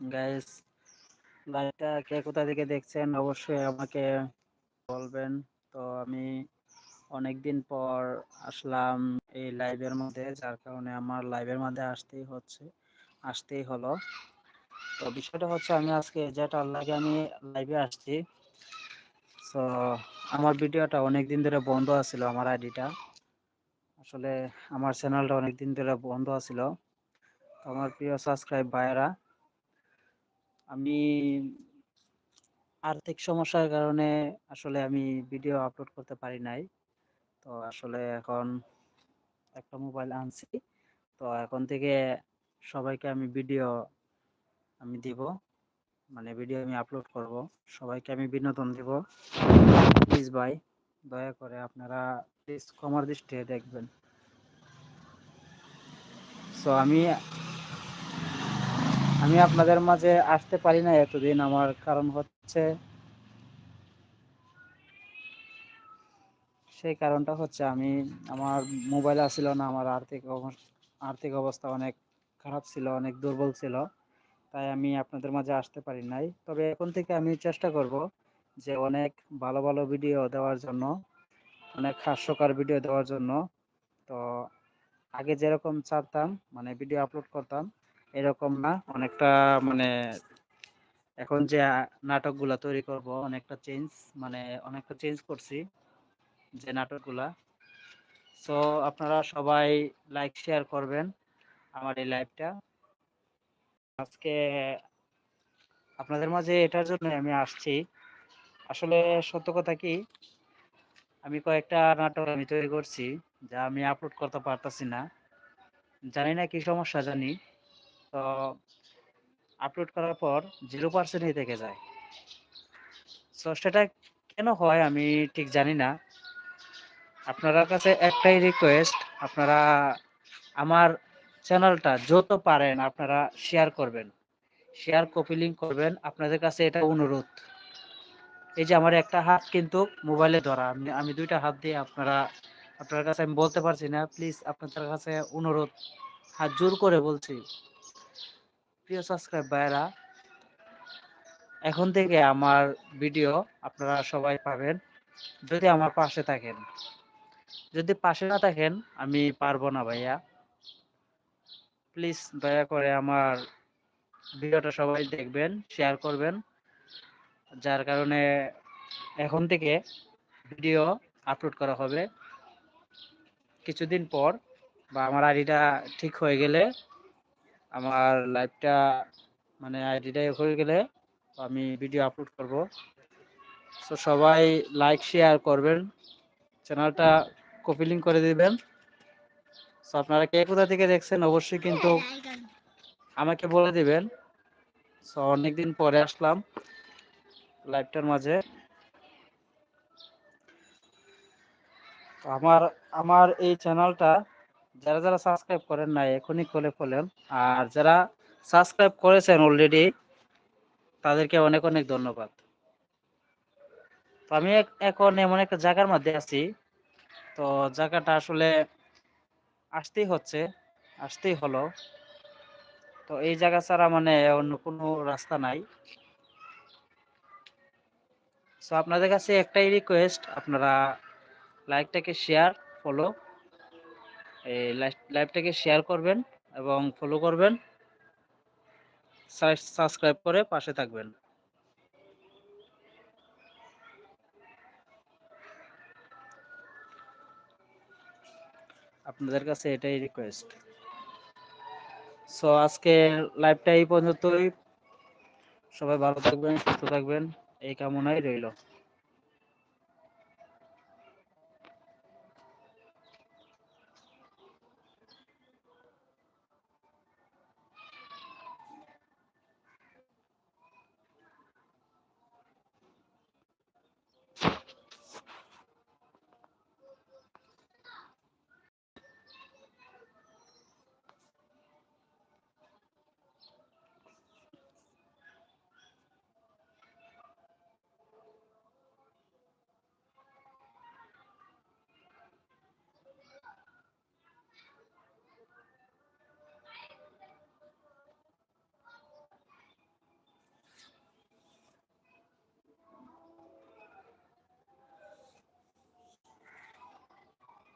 Guys লাইভটা কে কোথা থেকে দেখছেন? অবশ্যই আমাকে বলবেন। তো আমি অনেকদিন পর আসলাম এই লাইভের মধ্যে, যার কারণে আমার লাইভের মধ্যে আসতেই হচ্ছে, আসতেই হলো। তো বিষয়টা হচ্ছে, আমি আজকে যেটা লাগে আমি লাইভে আসছি। তো আমার ভিডিওটা অনেক দিন ধরে বন্ধ আছিল, আমার আইডিটা। আসলে আমার চ্যানেলটা অনেক দিন ধরে বন্ধ আছিল। আমার প্রিয় সাবস্ক্রাইব ভাইয়েরা আমি আর্থিক সমস্যার কারণে আসলে আমি ভিডিও আপলোড করতে পারি নাই। তো আসলে এখন একটা মোবাইল আনছি। তো এখন থেকে সবাইকে আমি ভিডিও আমি দিব। মানে ভিডিও আমি আপলোড করব। সবাইকে আমি বিনোদন দিব। প্লিজ ভাই, দয়া করে আপনারা প্লিজ কমার দৃষ্টিতে দেখবেন। সো আমি আমি আপনাদের মাঝে আসতে পারি না এতদিন, আমার কারণ হচ্ছে সেই কারণটা হচ্ছে আমি, আমার মোবাইল আসছিল না, আমার আর্থিক আর্থিক অবস্থা অনেক খারাপ ছিল, অনেক দুর্বল ছিল, তাই আমি আপনাদের মাঝে আসতে পারি নাই। তবে এখন থেকে আমি চেষ্টা করব যে অনেক ভালো ভালো ভিডিও দেওয়ার জন্য, অনেক হাস্যকর ভিডিও দেওয়ার জন্য। তো আগে যেরকম চাইতাম মানে ভিডিও আপলোড করতাম এরকম না। অনেকটা মানে এখন যে নাটকগুলা তৈরি করব, অনেকটা চেঞ্জ মানে অনেকটা চেঞ্জ করছি যে নাটকগুলা। সো আপনারা সবাই লাইক শেয়ার করবেন আমার এই লাইভটা আজকে আপনাদের মাঝে এটার জন্য আমি আসছি। আসলে সত্য কথা কি? আমি কয়েকটা নাটক আমি তৈরি করছি, যা আমি আপলোড করতে পারতাছি না। জানি না কি সমস্যা জানি। তো আপলোড করার পর জিরো পার্সেন্টই থেকে যায়। সো সেটা কেন হয় আমি ঠিক জানি না। আপনার কাছে একটাই রিকোয়েস্ট আপনারা আমার চ্যানেলটা যত পারেন আপনারা শেয়ার করবেন। শেয়ার কপি লিঙ্ক করবেন। আপনাদের কাছে এটা অনুরোধ। এই যে আমার একটা হাত কিন্তু মোবাইলে ধরা। আমি আমি দুইটা হাত দিয়ে আপনারা আপনার কাছে আমি বলতে পারছি না। প্লিজ আপনাদের কাছে অনুরোধ। হাত জোর করে বলছি। প্রিয় সাবস্ক্রাইব এখন থেকে আমার ভিডিও আপনারা সবাই পাবেন। যদি আমার পাশে থাকেন। যদি পাশে না থাকেন, আমি পারব না ভাইয়া। প্লিজ দয়া করে আমার ভিডিওটা সবাই দেখবেন শেয়ার করবেন। যার কারণে এখন থেকে ভিডিও আপলোড করা হবে। কিছুদিন পর বা আমার আইডিটা ঠিক হয়ে গেলে আমার লাইভটা মানে আইডিটা হয়ে গেলে আমি ভিডিও আপলোড করব। তো সবাই লাইক শেয়ার করবেন। চ্যানেলটা কপি লিঙ্ক করে দিবেন। তো আপনারা কে কোথা থেকে দেখছেন অবশ্যই কিন্তু আমাকে বলে দিবেন। সো অনেকদিন পরে আসলাম লাইভটার মাঝে। আমার আমার এই চ্যানেলটা যারা যারা সাবস্ক্রাইব করেন নাই, এখনই খুলে ফেলেন। আর যারা সাবস্ক্রাইব করেছেন অলরেডি তাদেরকে অনেক অনেক ধন্যবাদ। তো আমি এখন এমন একটা জায়গার মধ্যে আছি। তো জায়গাটা আসলে আসতেই হচ্ছে, আসতেই হলো। তো এই জায়গা ছাড়া মানে অন্য কোনো রাস্তা নাই। সো আপনাদের কাছে একটাই রিকোয়েস্ট আপনারা লাইকটাকে শেয়ার ফলো এই লাইভটাকে শেয়ার করবেন এবং ফলো করবেন। সাবস্ক্রাইব করে পাশে থাকবেন। আপনাদের কাছে এটাই রিকোয়েস্ট সো আজকে লাইভটা এই পর্যন্তই। সবাই ভালো থাকবেন, সুস্থ থাকবেন। এই কামনাই রইল।